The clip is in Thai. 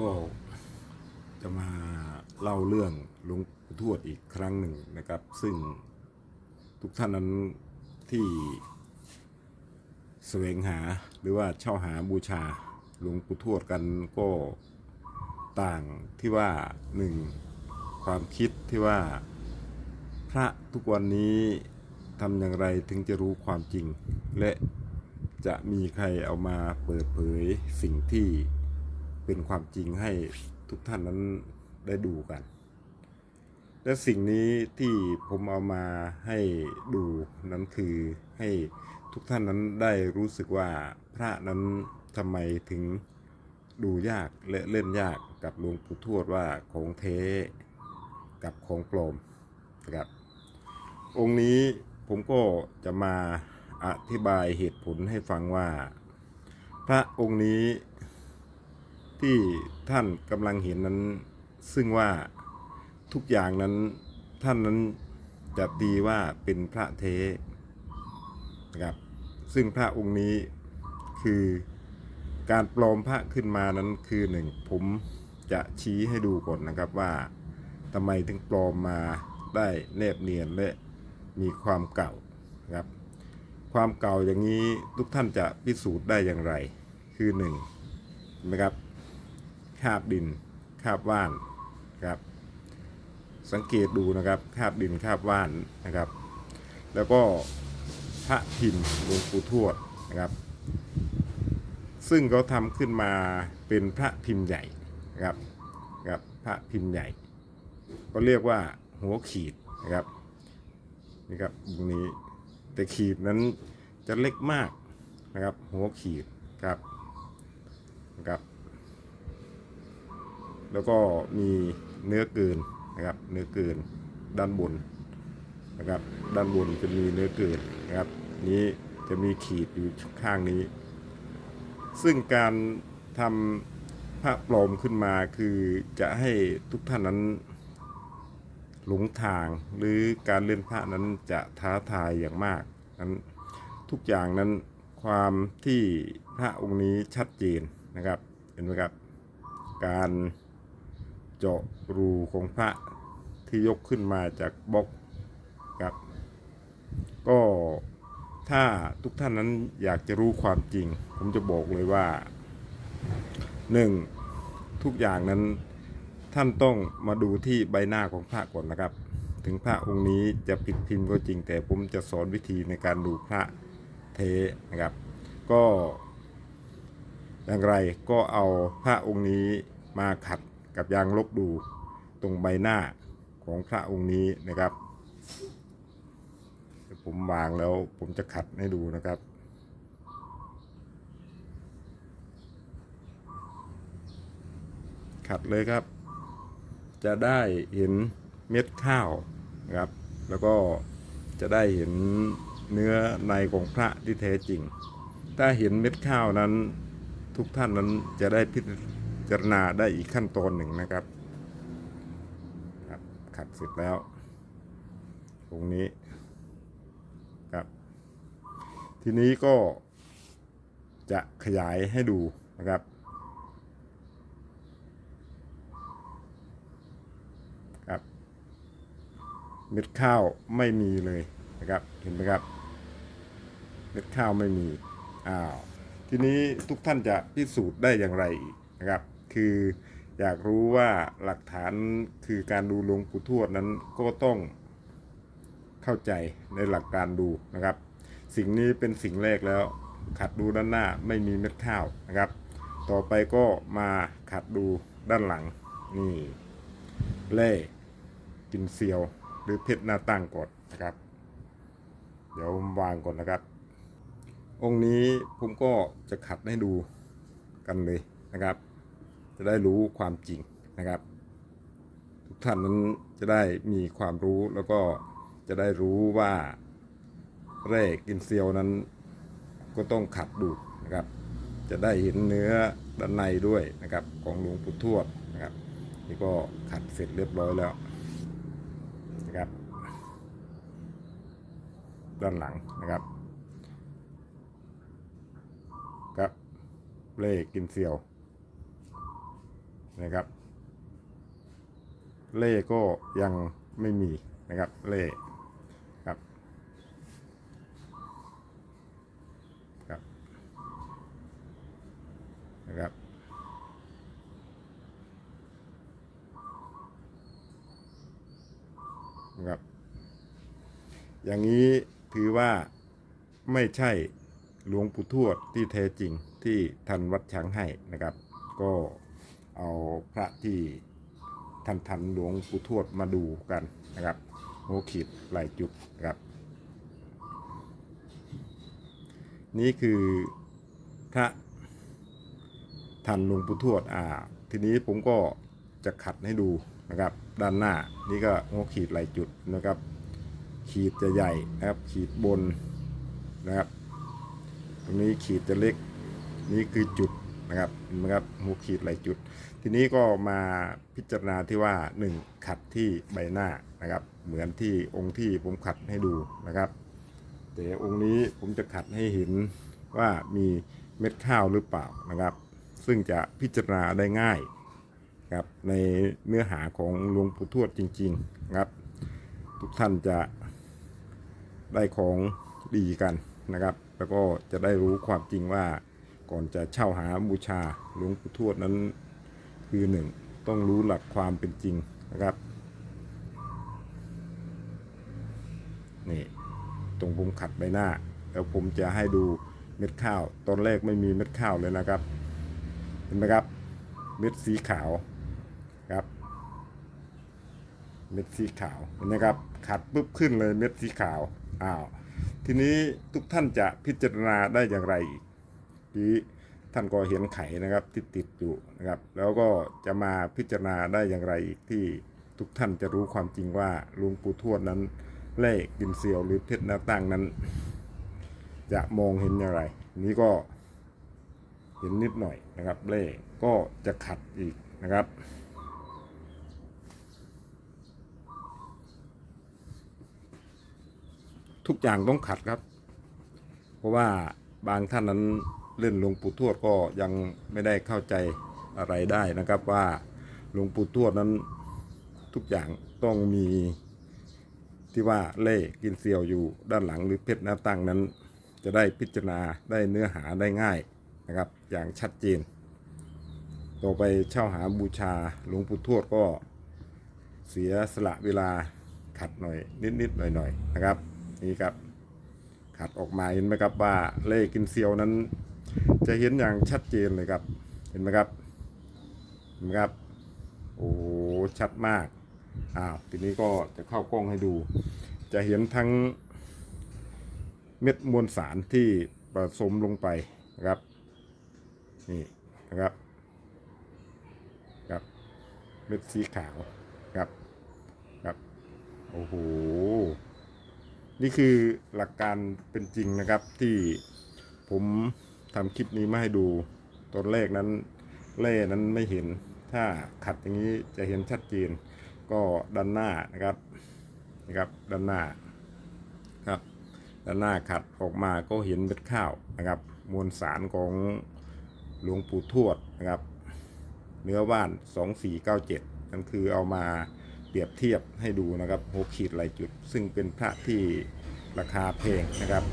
ก็จะมาเล่าเรื่องหลวงปู่ทวดอีกครั้งหนึ่งนะครับ ซึ่งทุกท่านนั้นที่แสวงหาหรือว่าเช่าหาบูชาหลวงปู่ทวดกันก็ต่างที่ว่าหนึ่งความคิดที่ว่าพระทุกวันนี้ทำอย่างไรถึงจะรู้ความจริง และจะมีใครเอามาเปิดเผยสิ่งที่ เป็นความจริงให้ทุกท่านนั้นได้ดูกัน และสิ่งนี้ที่ผมเอามาให้ดูนั้นคือให้ทุกท่านนั้นได้รู้สึกว่าพระนั้นทำไมถึงดูยากและเล่นยากกับหลวงปู่ทวดว่าของเทกับของปลอมนะครับองค์นี้ผมก็จะมาอธิบายเหตุผลให้ฟังว่า พระองค์นี้ ที่ท่านกำลังเห็นนั้น ซึ่งว่าทุกอย่างนั้นท่านนั้นจะตีว่าเป็นพระเทนะครับซึ่งพระองค์นี้คือการปลอมพระขึ้นมานั้นคือหนึ่งผมจะชี้ให้ดูก่อนนะครับว่าทำไมถึงปลอมมาได้แนบเนียนและมีความเก่านะครับ ความเก่าอย่างนี้ทุกท่านจะพิสูจน์ได้อย่างไร คือหนึ่งนะครับ คาบดินคาบว่านครับ สังเกตดูนะครับคาบดินคาบว่านนะครับ แล้วก็พระพิมพ์หลวงปู่ทวดนะครับ ซึ่งเขาทำขึ้นมาเป็นพระพิมพ์ใหญ่นะครับครับพระพิมพ์ใหญ่ ก็เรียกว่าหัวขีดนะครับนี่ครับตรงนี้แต่ขีดนั้นจะเล็กมากนะครับ หัวขีดครับนะครับ แล้วก็มีเนื้อเกินนะครับ เนื้อเกินด้านบนนะครับ ด้านบนจะมีเนื้อเกินนะครับ นี้จะมีขีดอยู่ข้างนี้ ซึ่งการทำพระปลอมขึ้นมาคือจะให้ทุกท่านนั้นหลงทางหรือการเล่นพระนั้นจะท้าทายอย่างมากนั้นทุกอย่างนั้นความที่พระองค์นี้ชัดเจนนะครับ เห็นไหมครับ การ เจาะรูของพระที่ยกขึ้นมาจากบล็อกครับ ก็ถ้าทุกท่านนั้นอยากจะรู้ความจริง ผมจะบอกเลยว่าหนึ่งทุกอย่างนั้นท่านต้องมาดูที่ใบหน้าของพระก่อนนะครับ ถึงพระองค์นี้จะผิดพิมพ์ก็จริง แต่ผมจะสอนวิธีในการดูพระเทนะครับ ก็อย่างไรก็เอาพระองค์นี้มาขัด กับยางลบดูตรงใบหน้าของพระองค์นี้นะครับผมวางแล้วผมจะขัดให้ดูนะครับ ขัดเลยครับ จะได้เห็นเม็ดข้าวนะครับ แล้วก็จะได้เห็นเนื้อในของพระที่แท้จริง ถ้าเห็นเม็ดข้าวนั้นทุกท่านนั้นจะได้พิ จารณาได้อีกขั้นตอนหนึ่งนะครับครับขัดเสร็จแล้ว ตรงนี้ครับ ทีนี้ก็จะขยายให้ดูนะครับครับ เม็ดข้าวไม่มีเลยนะครับ เห็นไหมครับ เม็ดข้าวไม่มี อ้าว ทีนี้ทุกท่านจะพิสูจน์ได้อย่างไรนะครับ คืออยากรู้ว่าหลักฐานคือการดูหลวงปู่ทวดนั้นก็ต้องเข้าใจในหลักการดูนะครับ สิ่งนี้เป็นสิ่งแรกแล้ว ขัดดูด้านหน้าไม่มีเม็ดข้าวนะครับ ต่อไปก็มาขัดดูด้านหลังนี่เล่กินเซียว หรือเพชรหน้าตั้งก่อนนะครับ เดี๋ยววางก่อนนะครับ องค์นี้ผมก็จะขัดให้ดูกันเลยนะครับ จะได้รู้ความจริงนะครับ ทุกท่านนั้นจะได้มีความรู้แล้วก็จะได้รู้ว่าแร่กินเซียวนั้นก็ต้องขัดดูนะครับ จะได้เห็นเนื้อด้านในด้วยนะครับ ของหลวงปู่ทวดนะครับ นี่ก็ขัดเสร็จเรียบร้อยแล้วนะครับ ด้านหลังนะครับครับเล่กินเซียว นะครับ เล่ก็ยังไม่มีนะครับเล่ครับครับนะครับนะครับอย่างนี้ถือว่าไม่ใช่หลวงปู่ทวดที่แท้จริงที่ท่านวัดช้างให้นะครับ ก็ เอาพระที่ท่านทันหลวงปู่ทวดมาดูกันนะครับโหขีดหลายจุดนะครับ นี่คือพระทันหลวงปู่ทวดอ่า ทีนี้ผมก็จะขัดให้ดูนะครับ ด้านหน้านี่ก็โหขีดหลายจุดนะครับ ขีดจะใหญ่นะครับ ขีดบนนะครับ ตรงนี้ขีดจะเล็ก นี่คือจุด นะครับนไหมครับหัวขีดหลายจุด ทีนี้ก็มาพิจารณาที่ว่า 1 ขัดที่ใบหน้านะครับ เหมือนที่องค์ที่ผมขัดให้ดูนะครับแต่องค์นี้ผมจะขัดให้เห็นว่ามีเม็ดข้าวหรือเปล่านะครับ ซึ่งจะพิจารณาได้ง่ายครับในเนื้อหาของหลวงปู่ทวดจริงๆนะครับ ทุกท่านจะได้ของดีกันนะครับ แล้วก็จะได้รู้ความจริงว่า ก่อนจะเช่าหาบูชาหลวงปู่ทวดนั้นคือหนึ่งต้องรู้หลักความเป็นจริงนะครับนี่ตรงผมขัดใบหน้า แล้วผมจะให้ดูเม็ดข้าว ตอนแรกไม่มีเม็ดข้าวเลยนะครับ เห็นไหมครับ เม็ดสีขาวครับ เม็ดสีขาวเห็นไหมครับขัดปุ๊บขึ้นเลยเม็ดสีขาวอ้าวทีนี้ทุกท่านจะพิจารณาได้อย่างไรอีก ที่ท่านก็เห็นไข่นะครับที่ติดอยู่นะครับ แล้วก็จะมาพิจารณาได้อย่างไรอีกที่ทุกท่านจะรู้ความจริงว่าลุงปู่ทวดนั้นเล่กินเซียวหรือเพชรหน้าตั้งนั้น จะมองเห็นอย่างไร นี้ก็เห็นนิดหน่อยนะครับ เล่ก็จะขัดอีกนะครับทุกอย่างต้องขัดครับ เพราะว่าบางท่านนั้น เล่นหลวงปู่ทวดก็ยังไม่ได้เข้าใจอะไรได้นะครับว่าหลวงปู่ทวดนั้นทุกอย่างต้องมีที่ว่าเล่กินเซียวอยู่ด้านหลังหรือเพชรหน้าตั้งนั้น จะได้พิจารณาได้เนื้อหาได้ง่ายนะครับ อย่างชัดเจน ต่อไปเช่าหาบูชาหลวงปู่ทวดก็เสียสละเวลาขัดหน่อยนิดๆหน่อยๆนะครับนี่ครับขัดออกมาเห็นไหมครับว่าเล่กินเซียวนั้น จะเห็นอย่างชัดเจนเลยครับ เห็นไหมครับเห็นไหมครับ โอ้ชัดมากอ้าวทีนี้ก็จะเข้ากล้องให้ดู จะเห็นทั้งเม็ดมวลสารที่ผสมลงไปนะครับนี่นะครับครับเม็ดสีขาวครับครับโอ้โหนี่คือหลักการเป็นจริงนะครับที่ผม ทำคลิปนี้มาให้ดูตอนแรกนั้นเล่นั้นไม่เห็น ถ้าขัดอย่างนี้จะเห็นชัดเจนก็ด้านหน้านะครับนะครับด้านหน้าครับด้านหน้าขัดออกมาก็เห็นเม็ดข้าวนะครับมวลสารของหลวงปู่ทวดนะครับ เนื้อว่าน 2497 นั่นคือเอามาเปรียบเทียบให้ดูนะครับหกขีดหลายจุด ซึ่งเป็นพระที่ราคาแพงนะครับ